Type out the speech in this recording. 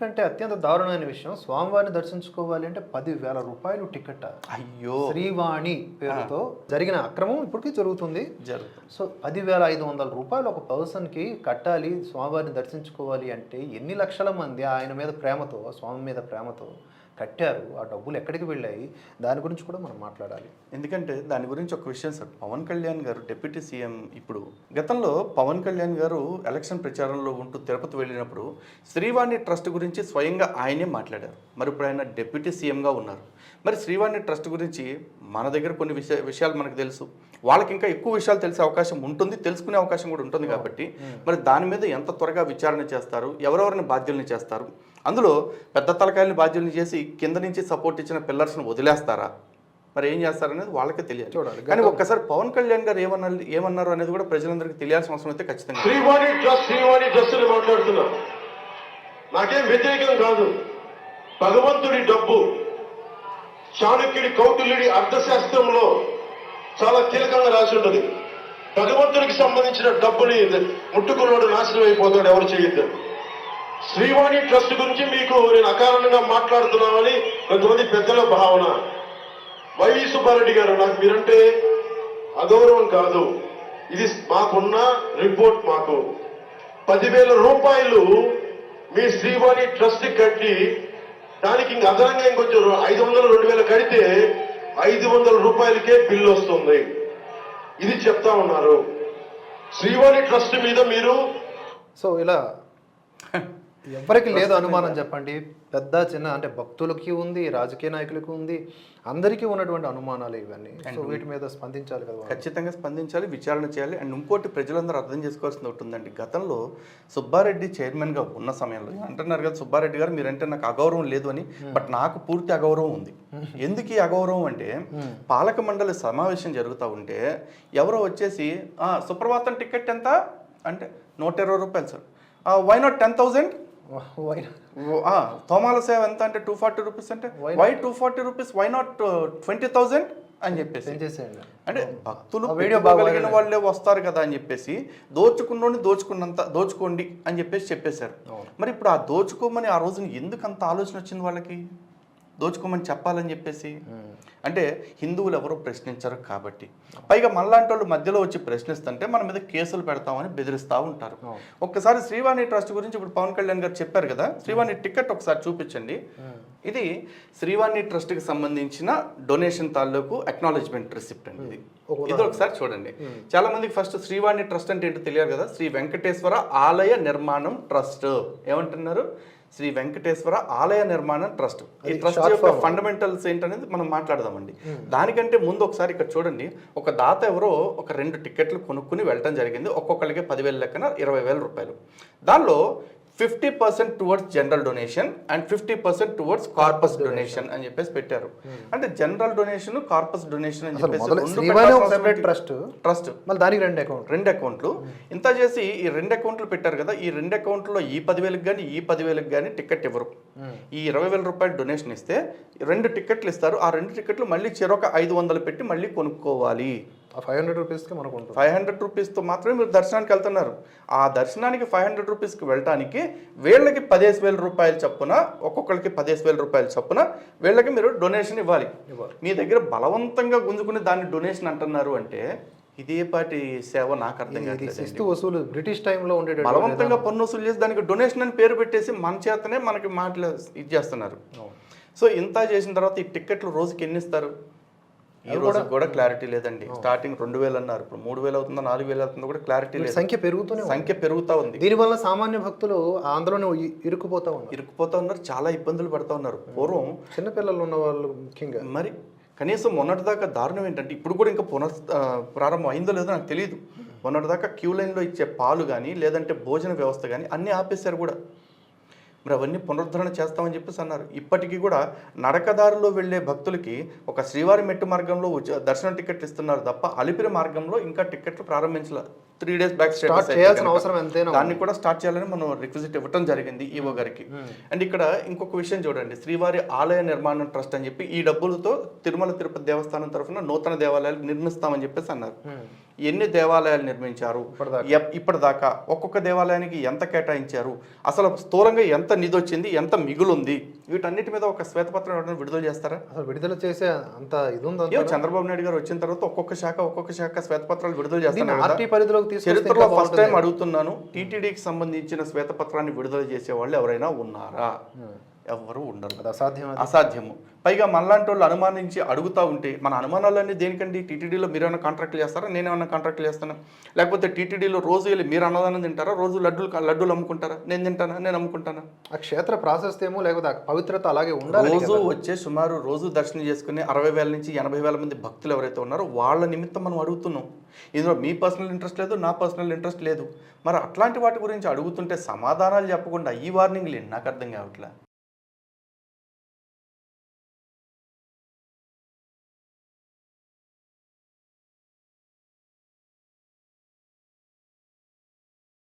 ఎందుకంటే అత్యంత దారుణమైన విషయం. స్వామివారిని దర్శించుకోవాలి అంటే పదివేల రూపాయలు టికెట్. అయ్యో. శ్రీవాణి పేరుతో జరిగిన అక్రమం ఇప్పటికీ జరుగుతుంది. జరుగుతుంది. సో పదివేల ఐదు వందల రూపాయలు ఒక పర్సన్కి కట్టాలి స్వామివారిని దర్శించుకోవాలి అంటే ఎన్ని లక్షల మంది ఆయన మీద ప్రేమతో స్వామి మీద ప్రేమతో కట్టారు ఆ డబ్బులు ఎక్కడికి వెళ్ళాయి దాని గురించి కూడా మనం మాట్లాడాలి. ఎందుకంటే దాని గురించి ఒక విషయం సార్ పవన్ కళ్యాణ్ గారు డిప్యూటీ సీఎం ఇప్పుడు గతంలో పవన్ కళ్యాణ్ గారు ఎలక్షన్ ప్రచారంలో ఉంటూ తిరుపతి వెళ్ళినప్పుడు శ్రీవాణి ట్రస్ట్ గురించి స్వయంగా ఆయనే మాట్లాడారు. మరి ఇప్పుడు ఆయన డిప్యూటీ సీఎంగా ఉన్నారు. మరి శ్రీవాణి ట్రస్ట్ గురించి మన దగ్గర కొన్ని విషయ విషయాలు మనకు తెలుసు. వాళ్ళకి ఇంకా ఎక్కువ విషయాలు తెలిసే అవకాశం ఉంటుంది తెలుసుకునే అవకాశం కూడా ఉంటుంది కాబట్టి మరి దాని మీద ఎంత త్వరగా విచారణ చేస్తారు ఎవరెవరిని బాధ్యుల్ని చేస్తారు? అందులో పెద్ద తలకాయలని బాధ్యుల్ని చేసి కింద నుంచి సపోర్ట్ ఇచ్చిన పిల్లర్స్ని వదిలేస్తారా? మరి ఏం చేస్తారనేది వాళ్ళకే తెలియాలి. చూడాలి. కానీ ఒక్కసారి పవన్ కళ్యాణ్ గారు ఏమన్నారు ఏమన్నారు అనేది కూడా ప్రజలందరికీ తెలియాల్సిన అవసరం అయితే ఖచ్చితంగా మాట్లాడుతున్నా. నాకేం వ్యతిరేకం కాదు. భగవంతుడి డబ్బు చాణక్యుడి కౌటిల్యుడి అర్థశాస్త్రంలో చాలా కీలకంగా రాసి ఉంటుంది. భగవంతుడికి సంబంధించిన డబ్బుని ముట్టుకున్నాడు నాశనం అయిపోతాడు ఎవరు చేయొద్దు. శ్రీవాణి ట్రస్ట్ గురించి మీకు నేను అకారణంగా మాట్లాడుతున్నామని కొంతమంది పెద్దల భావన. వైవి సుబ్బారెడ్డి గారు నాకు మీరంటే అగౌరవం కాదు. ఇది మాకున్న రిపోర్ట్ మాకు. పదివేల రూపాయలు మీ శ్రీవాణి ట్రస్ట్ కట్టి దానికి ఇంక అదనంగా ఇంకొంచెం ఐదు వందలు రెండు వేలు కడితే ఐదు వందల రూపాయలకే బిల్లు వస్తుంది. ఇది చెప్తా ఉన్నారు. శ్రీవాణి ట్రస్ట్ మీద మీరు సో ఇలా ఎవరికి లేదు అనుమానం చెప్పండి. పెద్ద చిన్న అంటే భక్తులకి ఉంది రాజకీయ నాయకులకి ఉంది. అందరికీ ఉన్నటువంటి అనుమానాలు ఇవన్నీ. సో వీటి మీద స్పందించాలి కదా. ఖచ్చితంగా స్పందించాలి విచారణ చేయాలి. అండ్ ఇంకోటి ప్రజలందరూ అర్థం చేసుకోవాల్సింది ఒకటి ఉందండి. గతంలో సుబ్బారెడ్డి చైర్మన్గా ఉన్న సమయంలో అంటున్నారు కదా సుబ్బారెడ్డి గారు మీరంటే నాకు అగౌరవం లేదు అని బట్ నాకు పూర్తి అగౌరవం ఉంది. ఎందుకు ఈ అగౌరవం అంటే పాలక మండలి సమావేశం జరుగుతూ ఉంటే ఎవరో వచ్చేసి "ఆ, సుప్రభాతం టికెట్ ఎంత? అంటే నూట ఇరవై రూపాయలు sir. Why not ten thousand తోమాల సేవ ఎంత అంటే టూ ఫార్టీ రూపీస్ అంటే why two forty rupees why not twenty thousand అని చెప్పేసి. అంటే భక్తులు వీడియో బాగా పెట్టుకోగలిగిన వాళ్ళే వస్తారు కదా అని చెప్పేసి దోచుకున్నోని దోచుకున్నంత దోచుకోండి అని చెప్పేసి చెప్పేశారు. మరి ఇప్పుడు ఆ దోచుకోమని ఆ రోజున ఎందుకు అంత ఆలోచన వచ్చింది వాళ్ళకి? దోచుకోమని చెప్పాలని చెప్పేసి. అంటే హిందువులు ఎవరో ప్రశ్నించరు కాబట్టి. పైగా మనలాంటి వాళ్ళు మధ్యలో వచ్చి ప్రశ్నిస్తుంటే మన మీద కేసులు పెడతామని బెదిరిస్తూ ఉంటారు. ఒక్కసారి శ్రీవాణి ట్రస్ట్ గురించి ఇప్పుడు పవన్ కళ్యాణ్ గారు చెప్పారు కదా శ్రీవాణి టికెట్ ఒకసారి చూపించండి. ఇది శ్రీవాణి ట్రస్ట్కి సంబంధించిన డొనేషన్ తాలూకు అక్నాలెడ్జ్మెంట్ రిసిప్ట్ అండి ఇది. ఇది ఒకసారి చూడండి. చాలా మందికి ఫస్ట్ శ్రీవాణి ట్రస్ట్ అంటే ఏంటో తెలియదు కదా శ్రీ వెంకటేశ్వర ఆలయ నిర్మాణం ట్రస్ట్. ఏమంటున్నారు? శ్రీ వెంకటేశ్వర ఆలయ నిర్మాణం ట్రస్ట్. ఈ ట్రస్ట్ యొక్క ఫండమెంటల్స్ ఏంటనేది మనం మాట్లాడదామండి. దానికంటే ముందు ఒకసారి ఇక్కడ చూడండి. ఒక దాత ఎవరో ఒక రెండు టికెట్లు కొనుక్కుని వెళ్ళటం జరిగింది. ఒక్కొక్కరికి పదివేల లెక్కన ఇరవై వేల రూపాయలు. దానిలో fifty percent towards general donation and fifty percent towards corpus donation అని చెప్పేసి పెట్టారు. అంటే జనరల్ డొనేషన్ కార్పస్ డొనేషన్ అని చెప్పేసి ట్రస్ట్ ట్రస్ట్ మళ్ళీ దానికి రెండు అకౌంట్ రెండు అకౌంట్లు ఇంత చేసి ఈ రెండు అకౌంట్లు పెట్టారు కదా ఈ రెండు అకౌంట్లో ఈ పదివేలకు కానీ ఈ పదివేలకు కానీ టికెట్ ఇవ్వరు. ఈ ఇరవై వేల రూపాయలు డొనేషన్ ఇస్తే రెండు టికెట్లు ఇస్తారు. ఆ రెండు టికెట్లు మళ్ళీ చెరొక ఐదు వందలు పెట్టి మళ్ళీ కొనుక్కోవాలి. ఫైవ్ హండ్రెడ్ రూపీస్కి మనకు ఉంటుంది. ఫైవ్ హండ్రెడ్ రూపీస్తో మాత్రమే మీరు దర్శనానికి వెళ్తున్నారు. ఆ దర్శనానికి ఫైవ్ హండ్రెడ్ రూపీస్కి వెళ్ళటానికి వీళ్ళకి పదిహేను వేల రూపాయలు చొప్పున ఒక్కొక్కరికి పదిహేను వేల రూపాయలు చొప్పున వీళ్ళకి మీరు డొనేషన్ ఇవ్వాలి. ఇవ్వాలి. మీ దగ్గర బలవంతంగా గుంజుకుని దాన్ని డొనేషన్ అంటున్నారు అంటే ఇదే పాటి సేవ నాకు అర్థం శిస్తు వసూలు బ్రిటిష్ టైంలో ఉండేటటువంటి బలవంతంగా పన్ను వసూలు చేసి దానికి డొనేషన్ అని పేరు పెట్టేసి మన చేతనే మనకి మాటలు ఇది చేస్తున్నారు. సో ఇంత చేసిన తర్వాత ఈ టికెట్లు రోజుకి ఎన్ని ఇస్తారు? ఈ రోజు కూడా క్లారిటీ లేదండి. స్టార్టింగ్ రెండు వేలు అన్నారు. ఇప్పుడు మూడు వేలు అవుతుందో నాలుగు వేలు అవుతుందో కూడా క్లారిటీ లేదు. సంఖ్య పెరుగుతూనే ఉంది. సంఖ్య పెరుగుతా ఉంది. దీనివల్ల సామాన్య భక్తులు ఆందోళన ఇ- ఇరుక్కుపోతా ఉన్నారు. ఇరుక్కుపోతా ఉన్నారు చాలా ఇబ్బందులు పడతా ఉన్నారు. పూర్వం చిన్నపిల్లలు ఉన్న వాళ్ళు ముఖ్యంగా. మరి కనీసం మొన్నటిదాకా దారుణం ఏంటంటే ఇప్పుడు కూడా ఇంకా పునః ప్రారంభం అయిందో లేదో నాకు తెలియదు మొన్నటిదాకా క్యూ లైన్లో ఇచ్చే పాలు కానీ లేదంటే భోజన వ్యవస్థ కానీ అన్నీ ఆపేశారు కూడా. మరి అవన్నీ పునరుద్ధరణ చేస్తామని చెప్పేసి అన్నారు. ఇప్పటికీ కూడా నడకదారిలో వెళ్ళే భక్తులకి ఒక శ్రీవారి మెట్టు మార్గంలో ఉచ- దర్శనం టికెట్లు ఇస్తున్నారు తప్ప అలిపిరి మార్గంలో ఇంకా టికెట్లు ప్రారంభించలేదు త్రీ డేస్ బ్యాక్ స్టార్ట్ చేయాల్సిన అవసరం ఎంతైనా. దాన్ని కూడా స్టార్ట్ చేయాలని మనం రిక్వజిట్ ఇవ్వటం జరిగింది ఈవో గారికి. అండ్ ఇక్కడ ఇంకొక విషయం చూడండి. శ్రీవారి ఆలయ నిర్మాణం ట్రస్ట్ అని చెప్పి ఈ డబ్బులతో తిరుమల తిరుపతి దేవస్థానం తరఫున నూతన దేవాలయాలు నిర్మిస్తామని చెప్పేసి అన్నారు. ఎన్ని దేవాలయాలు నిర్మించారు? ఇప్పటిదాకా ఒక్కొక్క దేవాలయానికి ఎంత కేటాయించారు? అసలు స్థూలంగా ఎంత నిధి వచ్చింది? ఎంత మిగులుంది? వీటన్నిటి మీద ఒక శ్వేతపత్రం ఎవరైనా విడుదల చేస్తారా? అసలు విడుదల చేసే అంత ఇది ఉందా చంద్రబాబు నాయుడు గారు వచ్చిన తర్వాత ఒక్కొక్క శాఖ ఒక్కొక్క శాఖ శ్వేతపత్రాలు విడుదల పరిధిలోకి చరిత్రలో ఇంకా ఫస్ట్ టైం. అడుగుతున్నాను టీటీడీకి సంబంధించిన శ్వేతపత్రాన్ని విడుదల చేసే వాళ్ళు ఎవరైనా ఉన్నారా? ఎవరు ఉండరు. అది అసాధ్యం. అసాధ్యము. పైగా మనలాంటి వాళ్ళు అనుమానించి అడుగుతా ఉంటే మన అనుమానాలన్నీ దేనికండి? టీటీడీలో మీరు ఏమైనా కాంట్రాక్ట్లు చేస్తారా? నేను ఏమైనా కాంట్రాక్ట్లు చేస్తాను? లేకపోతే టీటీడీలో రోజు వెళ్ళి మీరు అన్నదానం తింటారా? రోజు లడ్డూలు లడ్డూలు అమ్ముకుంటారా? నేను తింటానా? నేను అమ్ముకుంటానా? ఆ క్షేత్ర ప్రాశస్త్యమో ఏమో లేకపోతే ఆ పవిత్రత అలాగే ఉండాలి రోజు వచ్చే సుమారు రోజు దర్శనం చేసుకుని అరవై వేల నుంచి ఎనభై వేల మంది భక్తులు ఎవరైతే ఉన్నారో వాళ్ళ నిమిత్తం మనం అడుగుతున్నాం. ఇందులో మీ పర్సనల్ ఇంట్రెస్ట్ లేదు నా పర్సనల్ ఇంట్రెస్ట్ లేదు. మరి అట్లాంటి వాటి గురించి అడుగుతుంటే సమాధానాలు చెప్పకుండా ఈ వార్నింగ్లు? నాకు అర్థం కావట్లే.